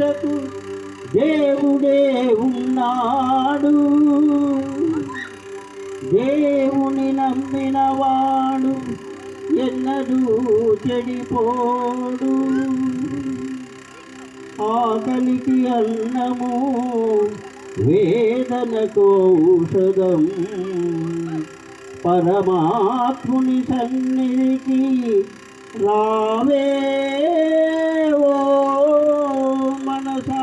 చేయుటకు దేవుడే ఉన్నాడు. దేవుని నమ్మినవాడు ఎన్నడూ చెడిపోడు. ఆకలికి అన్నము వేదనకు ఔషధం. పరమాత్ముని సన్నిధికి రావే ఓ మనసా.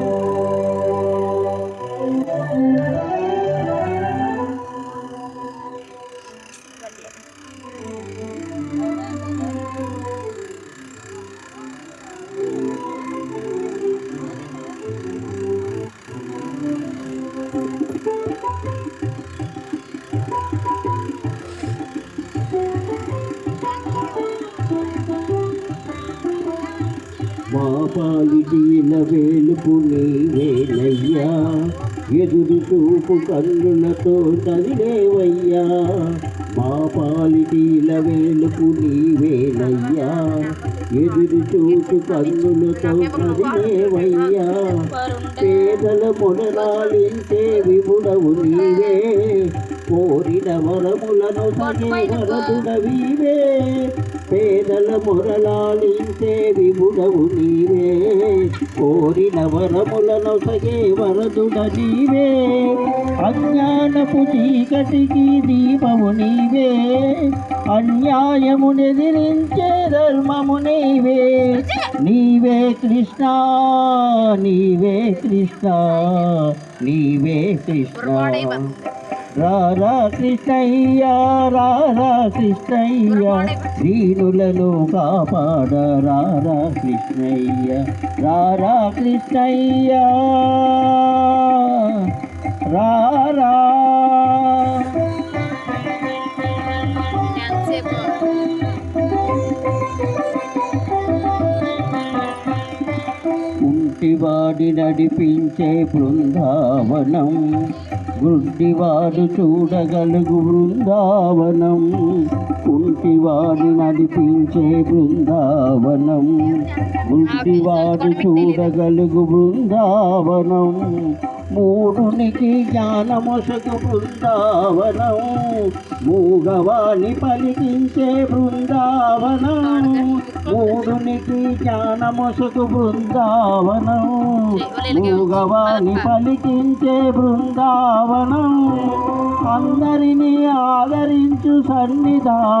మా పాలిటీల వేలుపు నీవేనయ్యా ఎదురు చూపు కన్నులతో చదివేవయ్యా మా పాలిటీల వేలుపు నీవేనయ్యా ఎదురు చూపు కన్నులతో చదివేవయ్యా పేదల మొదలాలించే విముడవు నీవే. కోరిన వరములను సగే వరదుడవీవే పేదల మొరలాలించే విభుడవు నీవే. కోరిన వరములను సగే వరదుడ నీవే. అజ్ఞానపు చీకటికి దీపము నీవే. అన్యాయమునెదిరించే ధర్మము నీవే. నీవే కృష్ణ నీవే కృష్ణ నీవే కృష్ణ. రారా కృష్ణయ్య రారా కృష్ణయ్య దీనులను కాపాడ రారా కృష్ణయ్య రారా కృష్ణయ్య రారా. కుంటివాడి నడిపించే బృందావనం గుడ్డివాడు చూడగలుగు బృందావనం కుంటివాడి నడిపించే బృందావనం. గుడ్డివాడు చూడగలుగు బృందావనం. మూడునికి జ్ఞానమొసగు బృందావనం. మూగవాణి పలికించే బృందావనం. మూడునికి జ్ఞానమొసగు బృందావనం. మూగవాణి పలికించే బృందావనం. అందరినీ ఆదరించు సన్నిధానం.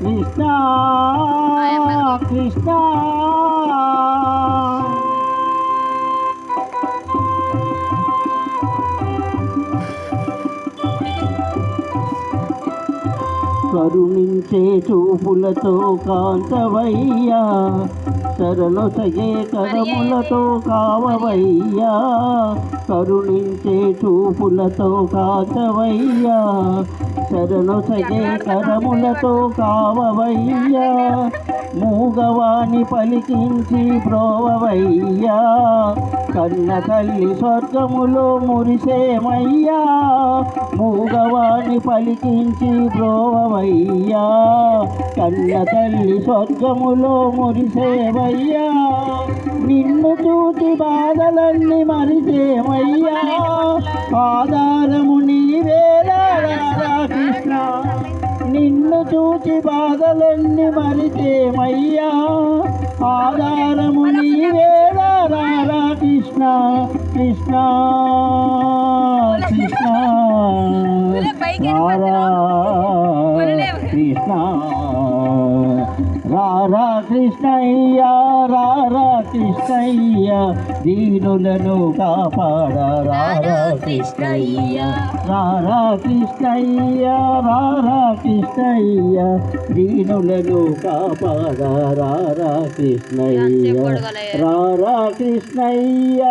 కృష్ణ కృష్ణ కరుణించే చూపులతో కాంతవయ్యా. శరణు సగే కరములతో కావవయ్యా. కరుణించే చూపులతో కాంతవయ్యా. శరణు సగే కరములతో కావవయ్యా. మూగవాణి పలికించి ప్రోవవయ్యా. కన్న తల్లి స్వర్గములో మురిసేమయ్యా? మూగవాణి పలికించి బ్రోవవయ్యా కన్న తల్లి స్వర్గములో మురిసేవయ్యా నిన్ను చూసి బాధలన్నీ మరిసేమయ్యా ఆధారము నీవే కృష్ణ నిన్ను చూచి బాధలన్నీ మరిసేమయ్యా ఆధారము కృష్ణ కృష్ణ రారా కృష్ణయ్య రారా కృష్ణయ్య దీనులను కాపాడ రారా కృష్ణయ్య. రారా కృష్ణయ్య రారా కృష్ణయ్య దీనులను కాపాడ రారా కృష్ణయ్య. రారా కృష్ణయ్య.